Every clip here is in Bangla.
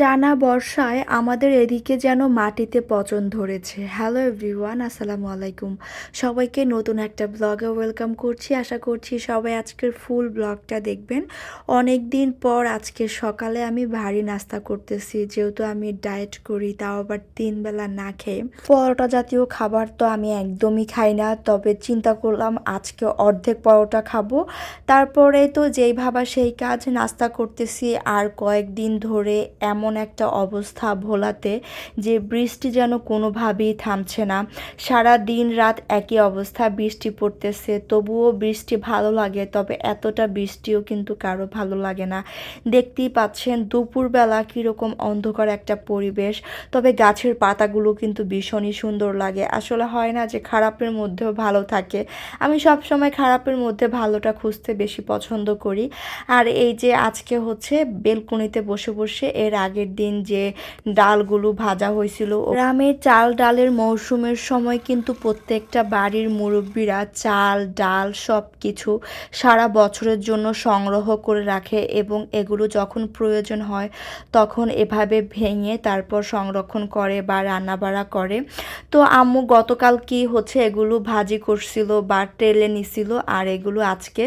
টানা বর্ষায় আমাদের এদিকে যেন মাটিতে পচন ধরেছে। হ্যালো এভরিওয়ান আসসালামু আলাইকুম। সবাইকে নতুন একটা ব্লগে ওয়েলকাম করছি। আশা করছি সবাই আজকের ফুল ব্লগটা দেখবেন। অনেক দিন পর আজকে সকালে আমি ভারী নাস্তা করতেছি, যেহেতু আমি ডায়েট করি, তাও আবার তিনবেলা না খেয়ে। পরোটা জাতীয় খাবার তো আমি একদমই খাই না, তবে চিন্তা করলাম আজকে অর্ধেক পরোটা খাব। তারপরে তো যেই ভাবা সেই কাজ, নাস্তা করতেছি আর কয়েকদিন ধরে এমন একটা অবস্থা ভোলাতে যে বৃষ্টি যেন কোনোভাবেই থামছে না। সারা দিন রাত একই অবস্থা, বৃষ্টি পড়তেছে, তবুও বৃষ্টি ভালো লাগে, তবে এতটা বৃষ্টিও কিন্তু কারও ভালো লাগে না। দেখতেই পাচ্ছেন দুপুরবেলা কীরকম অন্ধকার একটা পরিবেশ, তবে গাছের পাতাগুলো কিন্তু ভীষণই সুন্দর লাগে। আসলে হয় না যে খারাপের মধ্যেও ভালো থাকে। আমি সব সময় খারাপের মধ্যে ভালোটা খুঁজতে বেশি পছন্দ করি। আর এই যে আজকে হচ্ছে বেলকনিতে বসে বসে এর আগের দিন যে ডালগুলো ভাজা হয়েছিল, গ্রামে চাল ডালের মৌসুমের সময় কিন্তু প্রত্যেকটা বাড়ির মুরব্বীরা চাল, ডাল সব কিছু সারা বছরের জন্য সংগ্রহ করে রাখে এবং এগুলো যখন প্রয়োজন হয় তখন এভাবে ভেঙে তারপর সংরক্ষণ করে বা রান্নাবাড়া করে। তো আম্মু গতকাল কি হচ্ছে এগুলো ভাজি করছিল বা টেলে নিছিল আর এগুলো আজকে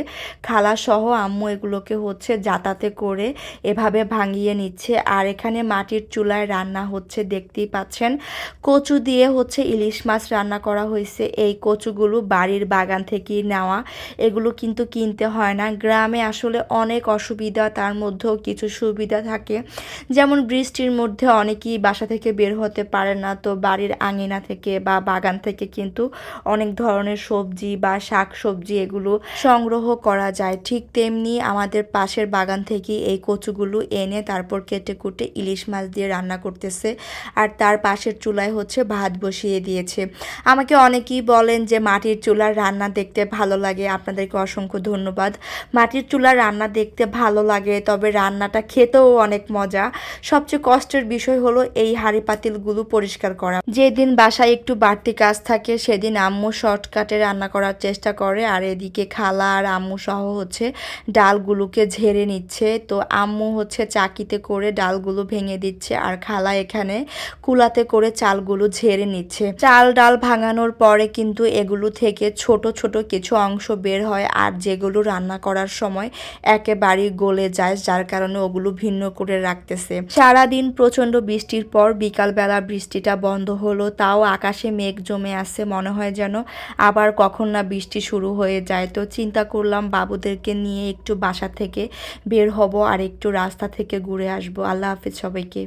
খালা সহ আম্মু এগুলোকে হচ্ছে যাতাতে করে এভাবে ভাঙিয়ে নিচ্ছে। আর এখানে মাটির চুলায় রান্না হচ্ছে, দেখতেই পাচ্ছেন। কচু দিয়ে হচ্ছে ইলিশ মাছ রান্না করা হয়েছে। এই কচুগুলো বাড়ির বাগান থেকেই নেওয়া। এগুলো কিন্তু কিনতে হয় না। গ্রামে আসলে অনেক অসুবিধা, তার মধ্যেও কিছু সুবিধা থাকে। যেমন বৃষ্টির মধ্যে অনেকেই বাসা থেকে বের হতে পারে না, তো বাড়ির আঙিনা থেকে বা বাগান থেকে কিন্তু অনেক ধরনের সবজি বা শাক সবজি এগুলো সংগ্রহ করা যায়। ঠিক তেমনি আমাদের পাশের বাগান থেকে এই কচুগুলো এনে তারপর কেটে কুটে ইলিশ মাছ দিয়ে রান্না করতেছে আর তার পাশের চুলায় হচ্ছে ভাত বসিয়ে দিয়েছে। আমাকে অনেকেই বলেন যে মাটির চুলার রান্না দেখতে ভালো লাগে, আপনাদেরকে অসংখ্য ধন্যবাদ। মাটির চুলার রান্না দেখতে ভালো লাগে, তবে রান্নাটা খেতেও অনেক মজা। সবচেয়ে কষ্টের বিষয় হলো এই হাঁড়ি পাতিলগুলো পরিষ্কার করা। যেদিন বাসায় একটু বাড়তি কাজ থাকে, সেদিন আম্মু শর্টকাটে রান্না করার চেষ্টা করে, আর এদিকে খালা আর আম্মু সহ হচ্ছে ডালগুলোকে ঝেড়ে নিচ্ছে। তো আম্মু হচ্ছে চাকিতে করে ডালগুলো ভেঙে দিচ্ছে আর খালা এখানে কুলাতে করে চালগুলো ঝেড়ে নিচ্ছে। চাল ডাল ভাঙানোর পরে কিন্তু এগুলো থেকে ছোট ছোট কিছু অংশ বের হয় আর যেগুলো রান্না করার সময় একেবারেই গলে যায়, যার কারণে ওগুলো ভিন্ন করে রাখতেছে। সারাদিন প্রচণ্ড বৃষ্টির পর বিকালবেলা বৃষ্টিটা বন্ধ হলো, তাও আকাশে মেঘ জমে আসছে মনে হয় যেন আবার কখন না বৃষ্টি শুরু হয়ে যায়। তো চিন্তা করলাম বাবুদেরকে নিয়ে একটু বাসা থেকে বের হব আর একটু রাস্তা থেকে ঘুরে আসব। আল্লাহ হাফিজ সবাইকে।